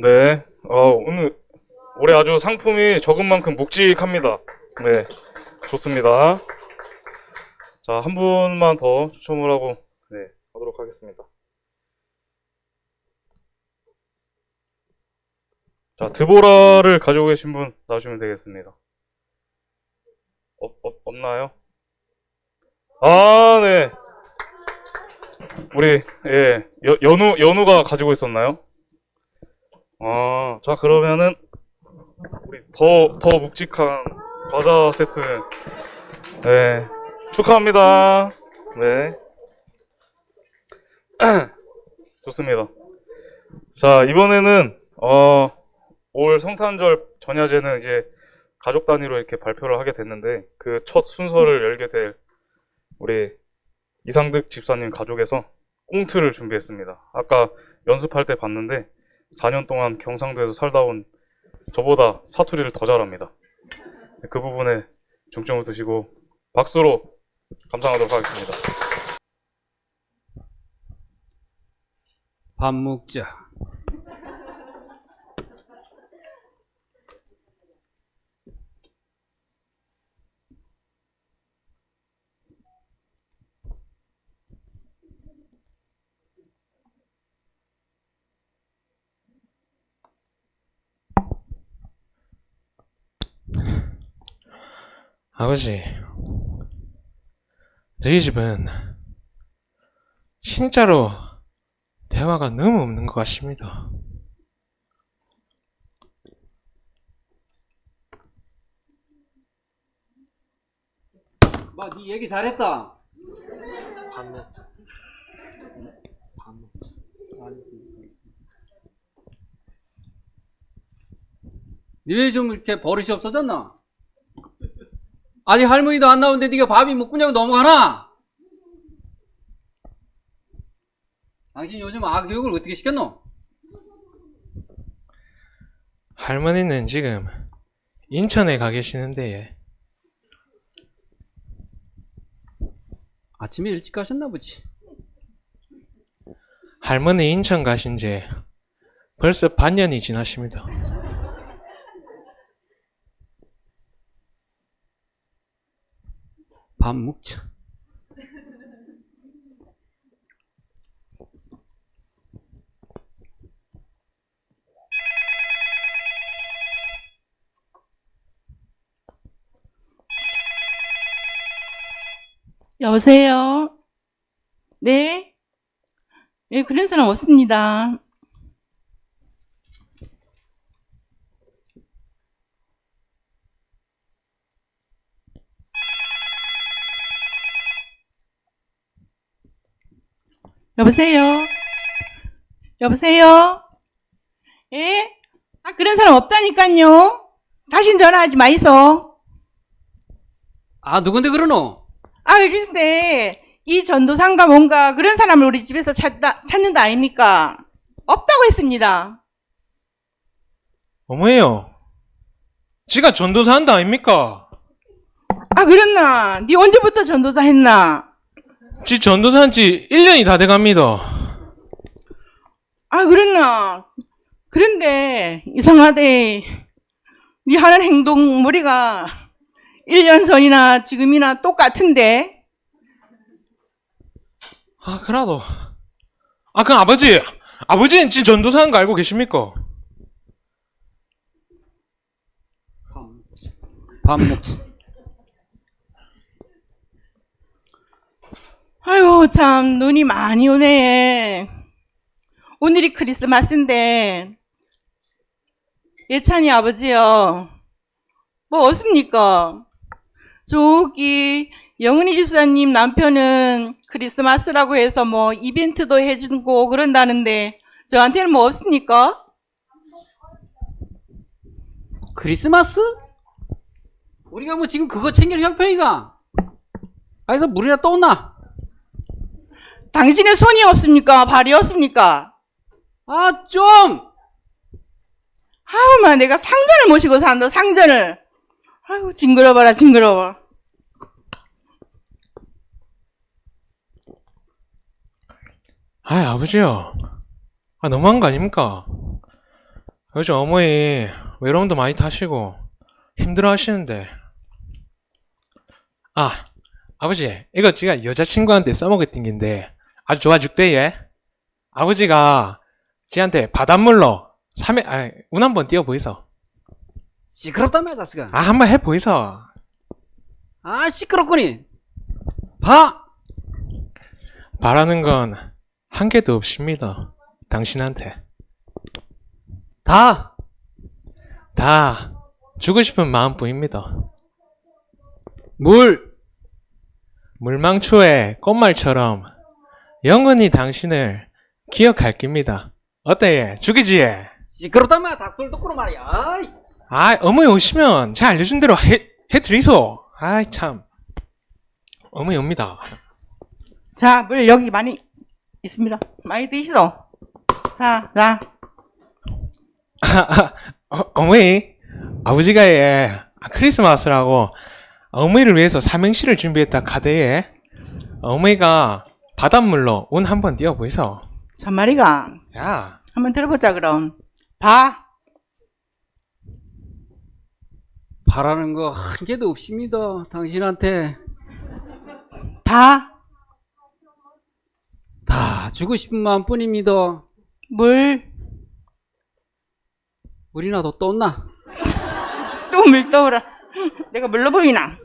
네. 어, 오늘 올해 아주 상품이 적은 만큼 묵직합니다. 네. 좋습니다. 자, 한 분만 더 추첨을 하고 네, 하도록 하겠습니다. 자, 드보라를 가지고 계신 분 나오시면 되겠습니다. 없, 없, 없나요? 아, 네. 우리, 예, 여, 연우, 연우가 가지고 있었나요? 아, 자, 그러면은, 우리 더, 더 묵직한 과자 세트, 네, 축하합니다. 네. 좋습니다. 자, 이번에는, 어, 올 성탄절 전야제는 이제 가족 단위로 이렇게 발표를 하게 됐는데, 그 첫 순서를 열게 될 우리 이상득 집사님 가족에서 꽁트를 준비했습니다. 아까 연습할 때 봤는데, 4년 동안 경상도에서 살다 온 저보다 사투리를 더 잘합니다. 그 부분에 중점을 두시고 박수로 감상하도록 하겠습니다. 밥 먹자. 아버지, 저희 집은 진짜로 대화가 너무 없는 것 같습니다. 마, 네 얘기 잘했다. 밥 먹자. 밥 먹자. 네좀 이렇게 버릇이 없어졌나? 아직 할머니도 안 나오는데 네가 밥이 먹구냐고 넘어가나? 당신 요즘 악교육을 어떻게 시켰노? 할머니는 지금 인천에 가 계시는데 아침에 일찍 가셨나 보지. 할머니 인천 가신 지 벌써 반년이 지났습니다. 밥 먹자. 여보세요? 네? 예, 그런 사람 없습니다. 여보세요? 여보세요? 예? 아, 그런 사람 없다니까요. 다신 전화하지 마이소. 아, 누군데 그러노? 아, 글쎄, 이 전도사인가 뭔가 그런 사람을 우리 집에서 찾다, 찾는다 아닙니까? 없다고 했습니다. 어머예요. 지가 전도사 한다 아닙니까? 아, 그랬나? 니 언제부터 전도사 했나? 지 전도사 한 지 1년이 다 돼갑니다. 아, 그랬나? 그런데, 이상하대. 니 하는 행동 머리가 1년 전이나 지금이나 똑같은데? 아, 그래도. 아, 그 아버지! 아버지는 지 전도사 한 거 알고 계십니까? 밥 먹자. 밥 먹자. 아유, 참, 눈이 많이 오네. 오늘이 크리스마스인데, 예찬이 아버지요. 뭐 없습니까? 저기, 영은이 집사님 남편은 크리스마스라고 해서 뭐 이벤트도 해주고 그런다는데, 저한테는 뭐 없습니까? 크리스마스? 우리가 뭐 지금 그거 챙길 형편이가? 아에서 물이나 떠온나? 당신의 손이 없습니까? 발이 없습니까? 아, 좀! 아우 마, 내가 상전을 모시고 산다, 상전을. 아유, 징그러워라, 징그러워. 아, 아버지요. 아, 너무한 거 아닙니까? 요즘 어머니 외로움도 많이 타시고 힘들어 하시는데. 아, 아버지, 이거 제가 여자친구한테 써먹었던 긴데 아주 좋아 죽대, 얘. 아버지가 지한테 바닷물로 3회, 아, 운 한 번 띄워 보이소. 시끄럽다며 자식아 아, 한번 해 보이소. 아 시끄럽구니 봐 바라는 건 한 개도 없습니다. 당신한테. 다 다 주고 싶은 마음뿐입니다. 물 물망초의 꽃말처럼 영원히 당신을 기억할 깁니다. 어때, 얘? 죽이지, 얘? 시끄럽다며 닭돌 덕구로 말이야 아이. 아, 어머니 오시면 제가 알려준 대로 해, 해드리소. 아이, 참. 어머니 옵니다. 자, 물 여기 많이 있습니다. 많이 드시소. 자, 자. 어, 어머니, 아버지가 예, 아, 크리스마스라고 어머니를 위해서 삼행시를 준비했다 카드에 어머니가 바닷물로 운 한번 띄워보이소. 참말이가. 야, 한번 들어보자, 그럼. 봐. 바라는 거 한 개도 없습니다 당신한테 다. 다 주고 싶은 마음뿐입니다 물. 물이나 더 떠온나 또 물 떠오라. 내가 물로 보이나?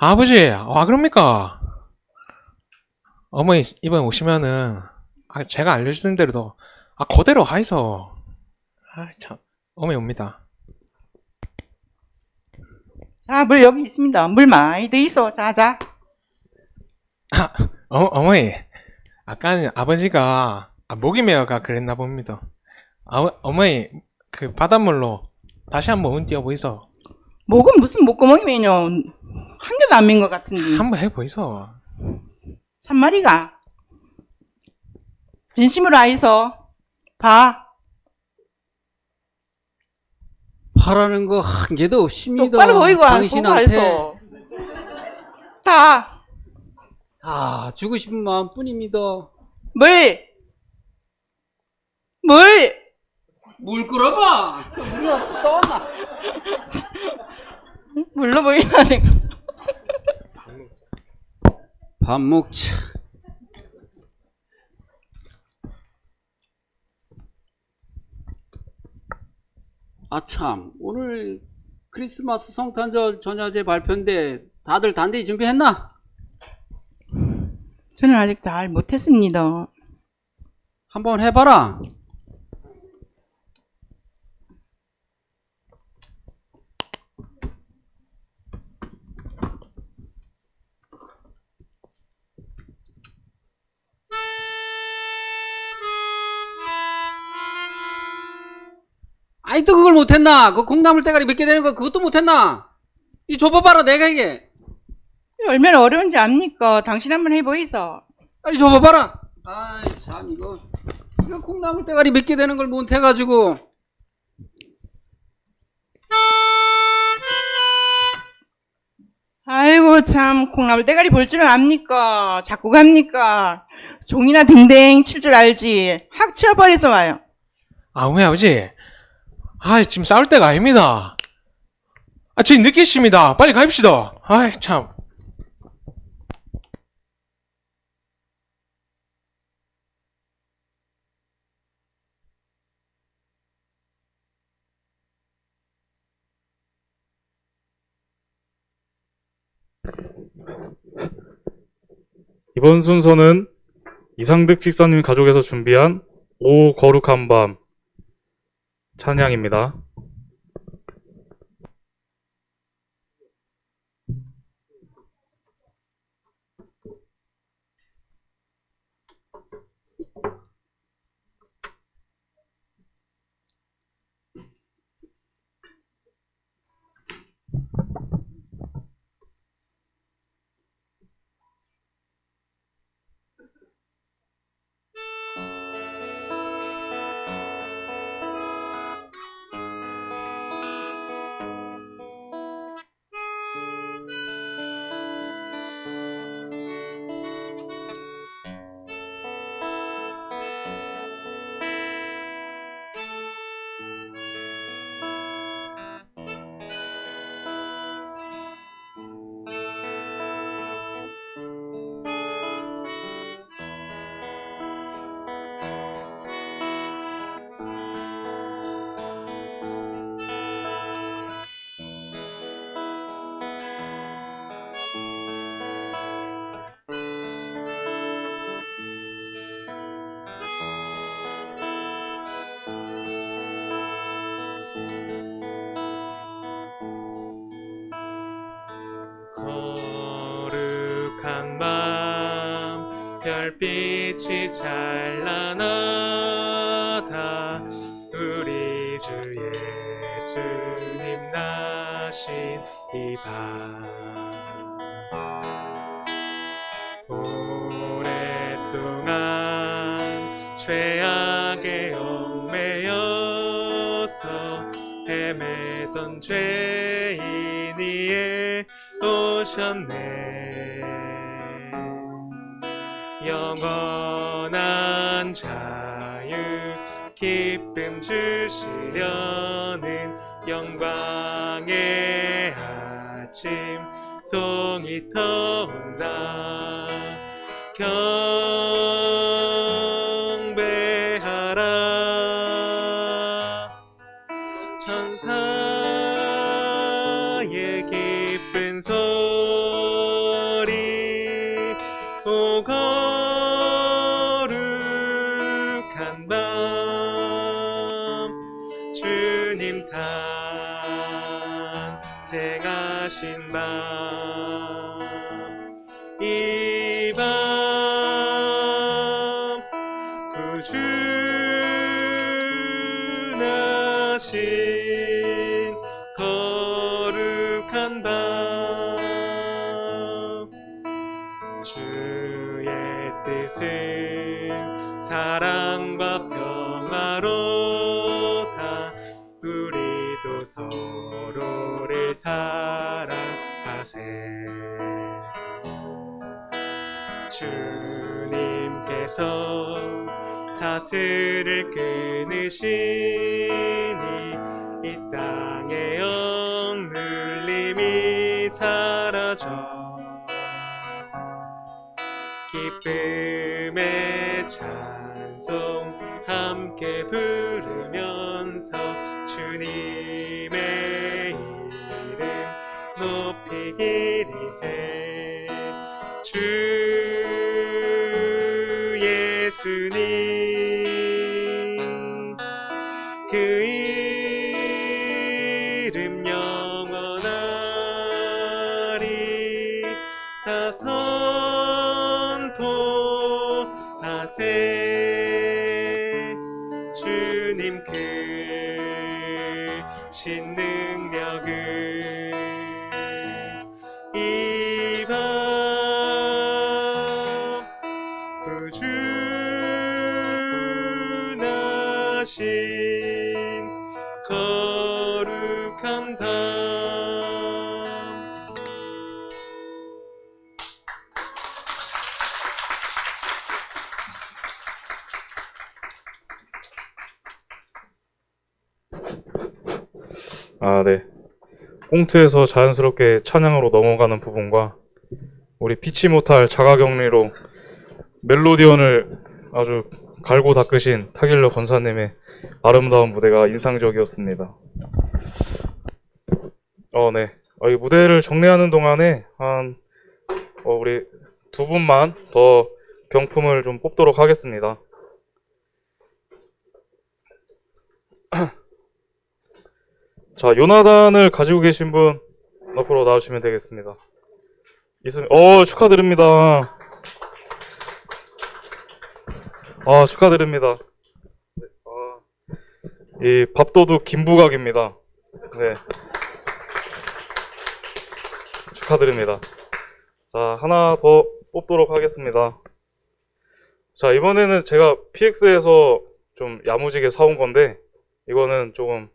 아버지, 와 그럽니까? 어머니 이번 오시면은 아, 제가 알려주신 대로 아 그대로 하이소. 아 참, 어머니 옵니다. 자, 물 여기 있습니다. 물 많이 드시소. 자, 자. 어, 어머니, 아까는 아버지가 아, 목이 메어가 그랬나 봅니다. 아, 어머니 그 바닷물로 다시 한번 운 띄워 보이소. 목은 무슨 목구멍이면요. 한 개도 안 민 것 같은데. 한번 해 보이소. 참말이가. 진심으로 아이소. 봐. 바라는 거 한 개도 없습니다 똑바로 보이고 안 보고 당신한테 아이소. 다. 다 주고 싶은 마음뿐입니다 물. 물. 물 끌어봐 그 물이나 또 떠온나 물로 보이나 내가. 밥 먹자 아참 오늘 크리스마스 성탄절 전야제 발표인데 다들 단대히 준비했나? 저는 아직 잘 못했습니다. 한번 해봐라 아이 또 그걸 못했나? 그 콩나물 대가리 몇 개 되는 거 그것도 못했나? 이 줘봐봐라 내가 이게 얼마나 어려운지 압니까? 당신 한번 해보이소. 빨리 줘봐봐라 아이 참 이거 이거 콩나물 대가리 몇 개 되는 걸 못해가지고 아이고 참 콩나물 대가리 볼 줄은 압니까? 자꾸 갑니까? 종이나 댕댕 칠 줄 알지. 확 치워버려서 와요. 아, 어머니 아버지, 아 지금 싸울 때가 아닙니다. 아, 저희 늦게 있습니다. 빨리 가입시다. 아이 참. 이번 순서는 이상득 직사님 가족에서 준비한 오 거룩한 밤 천양입니다. 별빛이 찬란하다 우리 주 예수님 나신 이밤. 오랫동안 죄악에 얽매여서 헤매던 죄인이에 오셨네 영원한 자유 기쁨 주시려는 영광의 아침 동이 터온다. 경배하라. 천사의 기쁜 소리 밤 주의 뜻은 사랑과 평화로다 우리도 서로를 사랑하세. 주님께서 사슬을 끊으시니 이 땅의 억눌림이 사라져 기쁨의 찬송 함께 부르 선포하세. 주님 크신 능력을 이밤 나신 거룩한 밤 아, 네. 꽁트에서 자연스럽게 찬양으로 넘어가는 부분과 우리 피치 못할 자가격리로 멜로디언을 아주 갈고 닦으신 타길러 권사님의 아름다운 무대가 인상적이었습니다. 어, 네. 어, 이 무대를 정리하는 동안에 한 어, 우리 두 분만 더 경품을 좀 뽑도록 하겠습니다. 자, 요나단을 가지고 계신 분 앞으로 나와주시면 되겠습니다. 있으면, 어, 축하드립니다. 아, 축하드립니다. 네, 아, 이 밥도둑 김부각입니다. 네. 축하드립니다. 자, 하나 더 뽑도록 하겠습니다. 자, 이번에는 제가 PX에서 좀 야무지게 사온 건데, 이거는 조금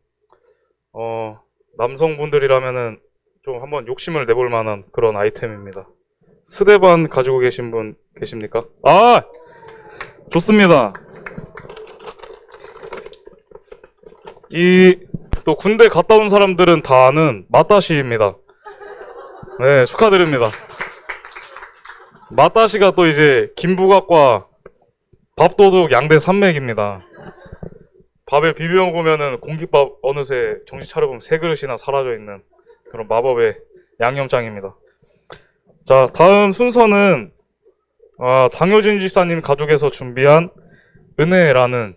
어, 남성분들이라면은 좀 한번 욕심을 내볼 만한 그런 아이템입니다. 스데반 가지고 계신 분 계십니까? 아! 좋습니다. 이, 또 군대 갔다 온 사람들은 다 아는 마따시입니다. 네, 축하드립니다. 마따시가 또 이제 김부각과 밥도둑 양대 산맥입니다. 밥에 비벼 먹으면은 공깃밥 어느새 정신 차려보면 세 그릇이나 사라져 있는 그런 마법의 양념장입니다. 자, 다음 순서는 아, 당효진 지사님 가족에서 준비한 은혜라는